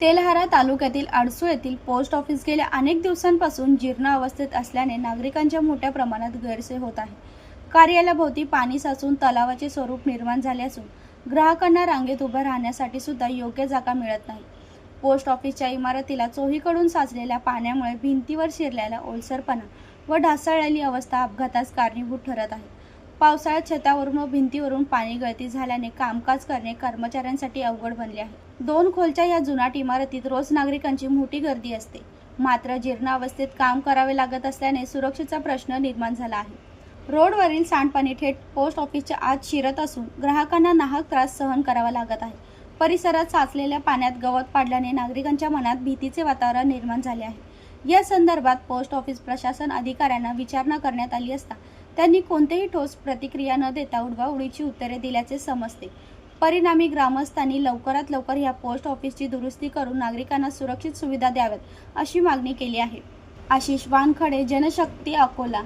तेलहारा तालुक्यातील आडसू येथील post office गेल्या अनेक दिवसांपासून जीर्ण अवस्थेत असल्याने नागरिकांच्या मोठ्या प्रमाणात गैरसोय होत आहे. कार्यालयाभोवती पाणी साचून तलावाचे स्वरूप निर्माण झाले असून ग्राहकांना रांगेत उभं राहण्यासाठी सुद्धा योग्य जागा मिळत नाही. पोस्ट ऑफिसच्या इमारतीला चोहीकडून साचलेल्या पाण्यामुळे भिंतीवर शिरलेला ओलसरपणा व ढासळलेली अवस्था अपघातास कारणीभूत ठरत आहे. पावसाळ्यात छतावरून व भिंतीवरून पाणी गळती झाल्याने कामकाज करणे कर्मचाऱ्यांसाठी अवघड बनले आहे. दोन खोलच्या या जुनाट इमारतीत रोज नागरिकांची मोठी गर्दी असते. मात्र जीर्ण अवस्थेत काम करावे लागत असल्याने सुरक्षेचा प्रश्न निर्माण झाला आहे. रोडवरील सांडपाणी थेट पोस्ट ऑफिसच्या आत शिरत असून ग्राहकांना नाहक त्रास सहन करावा लागत आहे. परिसरात साचलेल्या पाण्यात गवत पाडल्याने नागरिकांच्या मनात भीतीचे वातावरण निर्माण झाले आहे. या संदर्भात पोस्ट ऑफिस प्रशासन अधिकाऱ्यांना विचारणा करण्यात आली असता त्यांनी कोणतेही ठोस प्रतिक्रिया न देता उडवाउडीची उत्तरे दिल्याचे समजते. परिणामी ग्रामस्थांनी लवकरात लवकर या पोस्ट ऑफिसची दुरुस्ती करून नागरिकांना सुरक्षित सुविधा द्याव्यात अशी मागणी केली आहे. आशिष वानखडे जनशक्ती अकोला.